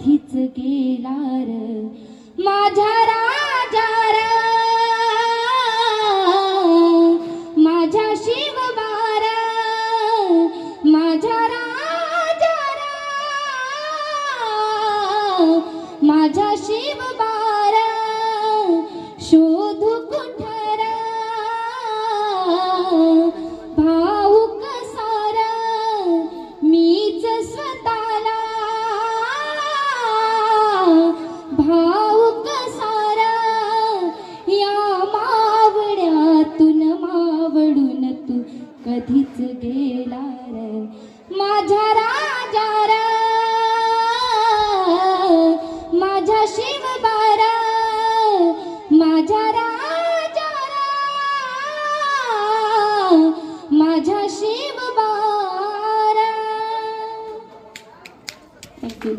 साठीच गेला र माझ्या राजा माझ्या शिव शिवबार माझ्या राजा माझ्या शिव शिवबार कधीच गेला रे माझ्या राजा माझ्या शिव बारा माझ्या राजा माझ्या शिव बारा थँक्यू